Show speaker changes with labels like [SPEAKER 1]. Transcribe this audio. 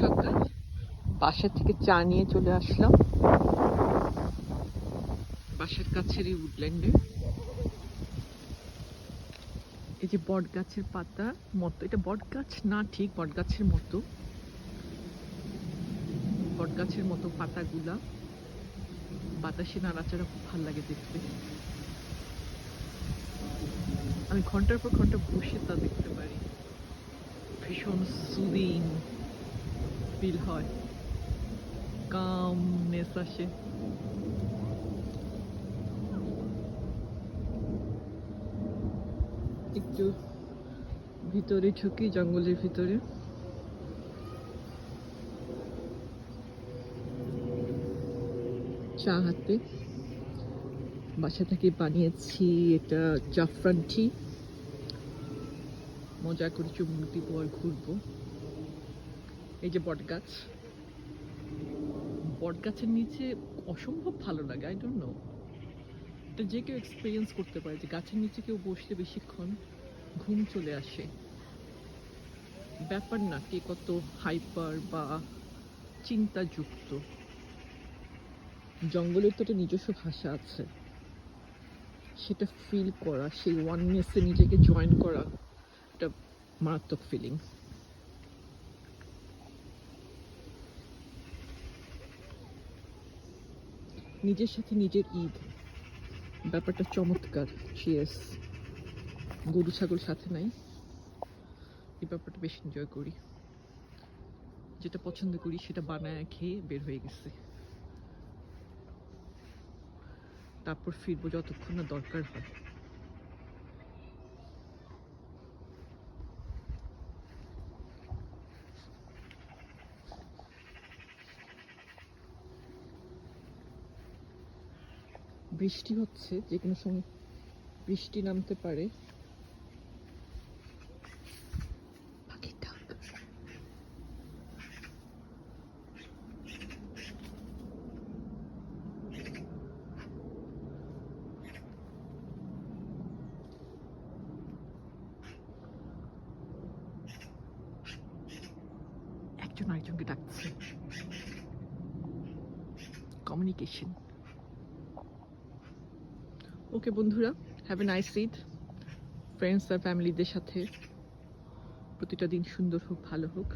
[SPEAKER 1] সকাল বাসা থেকে চা নিয়ে চলে আসলাম। বাসার কাছেরই উডল্যান্ডে এই যে বট গাছের পাতা মতো, এটা বট গাছ না ঠিক বট গাছের মতো। বট গাছের মতো পাতাগুলা। বাতাসে নাড়াচাড়া খুব ভালো লাগে দেখতে। আমি ঘণ্টার পর ঘণ্টা বসে তা দেখতে পারি। ভীষণ সুদিং ফিল হয়। কামনেস আসে। একটু ভিতরে ঢুকি, জঙ্গলের ভিতরে। চা হাতে। বাসা থেকে বানিয়েছি এটা জাফরান টি মজা করে চুমুক দিব আর ঘুরবো। এই যে বট গাছ। বট গাছের নিচে অসম্ভব ভালো লাগে আই ডোন্ট নো এটা যে কেউ এক্সপিরিয়েন্স করতে পারে যে গাছের নিচে কেউ বসলে বেশিক্ষণ ঘুম চলে আসে। ব্যাপার না, কে কত হাইপার বা চিন্তাযুক্ত। জঙ্গলের তো একটা নিজস্ব ভাষা আছে। সেটা ফিল করা, সেই ওয়াননেসে নিজেকে জয়েন করা, একটা মারাত্মক ফিলিং নিজের সাথে নিজের ঈদ। ব্যাপারটা চমৎকার। চিয়ার্স গরু, ছাগল সাথে নাই। এই ব্যাপারটা বেশ এনজয় করি। যেটা পছন্দ করি সেটা বানায় খেয়ে বের হয়ে গেছে। তারপর ফিরবো যতক্ষণ না দরকার হয়। বৃষ্টি হচ্ছে যে কোনো সময় বৃষ্টি নামতে পারে। একজন আরেকজনকে ডাকছে। কমিউনিকেশন ওকে বন্ধুরা have a nice Eid friends আর ফ্যামিলিদের সাথে প্রতিটা দিন সুন্দর হোক, ভালো হোক।